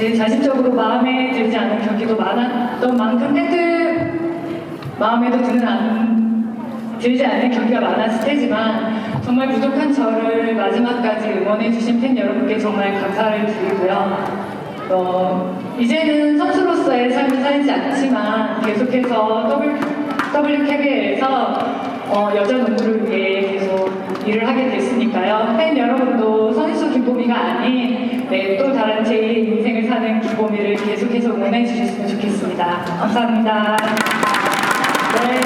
제 자신적으로 마음에 들지 않은 경기도 많았던 만큼 팬들 마음에도 드는 안, 들지 않는 경기가 많았을 테지만 정말 부족한 저를 마지막까지 응원해주신 팬 여러분께 정말 감사를 드리고요. 어, 이제는 선수로서의 삶을 살지 않지만 계속해서 W, WKBL에서 어, 여자 농구를 위해 계속 일을 하게 됐으니까요. 팬 여러분도 김보미가 아닌 네, 또 다른 제2의 인생을 사는 김보미를 계속해서 응원해 주셨으면 좋겠습니다. 감사합니다. 네,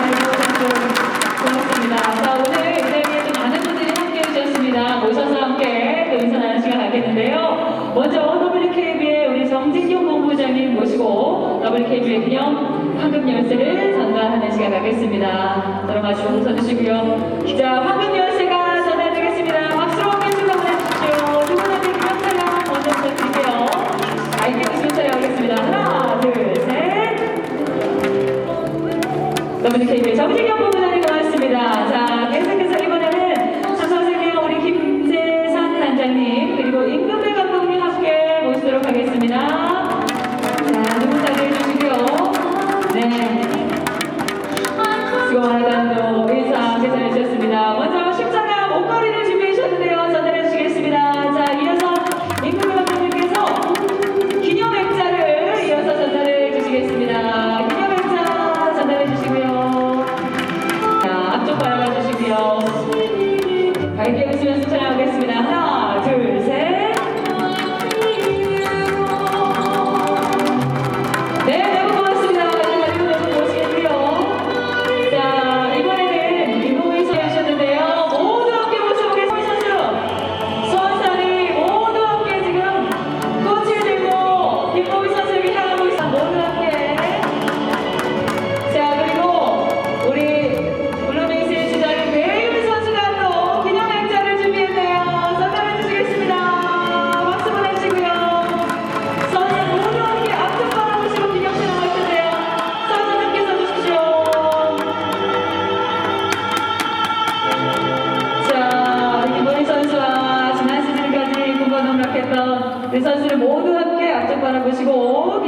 고맙습니다. 자, 오늘 이 자리에 또 많은 분들이 함께 해주셨습니다. 모셔서 함께 또 인사 나누는 시간 갖겠는데요. 먼저 WKB의 우리 정진경 본부장님 모시고 WKB의 기념 황금 열쇠를 전달하는 시간 갖겠습니다. 들어가 주고 서주시고요. 자, 황금 열쇠 WKB의 정진경 본부장님 고맙습니다. 자, 계속해서 이번에는 선생님 우리 김재산 단장님 그리고 임금배 감독님 함께 모시도록 하겠습니다. 자, 두분 자리해 주시고요. 네. 수고 많으단도 인사 계산해 주셨습니다. 웃으면서 촬영하겠습니다. 그 선수를 모두 함께 앞쪽 바라보시고